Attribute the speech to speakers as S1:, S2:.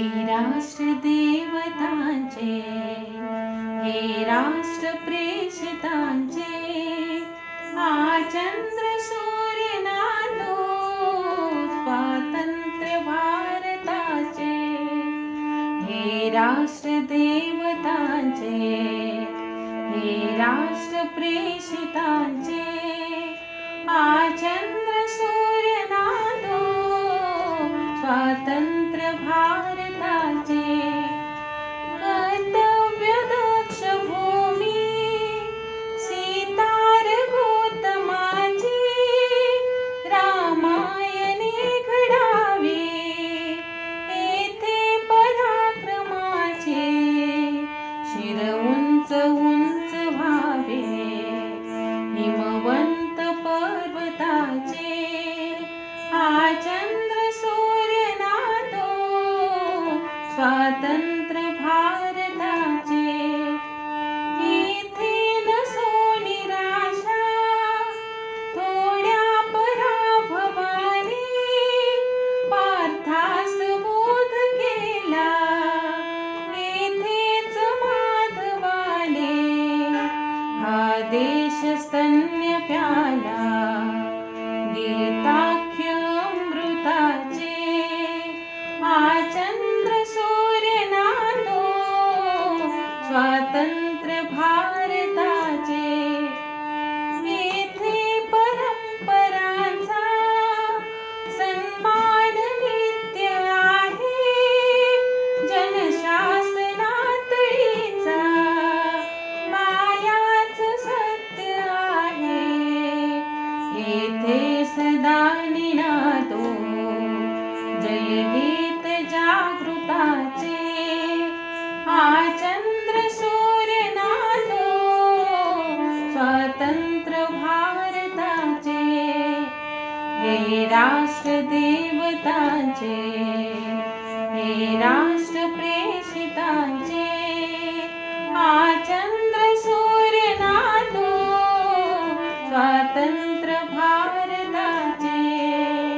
S1: े राष्ट्रदेव हे राष्ट्रप्रेक्षाजे हे राष्ट्रदेवताञ्चे हे राष्ट्रप्रेषिताञ्चे आ चन्द्र पर्वताचे हा चंद्र सूर्य नादो स्वातंत्र्य भारताचे. इथे नसो निराशा थोड्या पराभवाने पार्थास बोध केला. येथेच माधवाने हा देश स्तन्य प्याला. स्वातंत्र्य भारताचे येथे परंपरांचा सन्मान नित्य आहे. जनशासनातळीचा मायाच सत्य आहे. येथे सदा निनादो जय गीत हे राष्ट्रदेवताचे हे राष्ट्रप्रेषिताचे चन्द्र सूर्यनाथ स्वातन्त्र भारताचे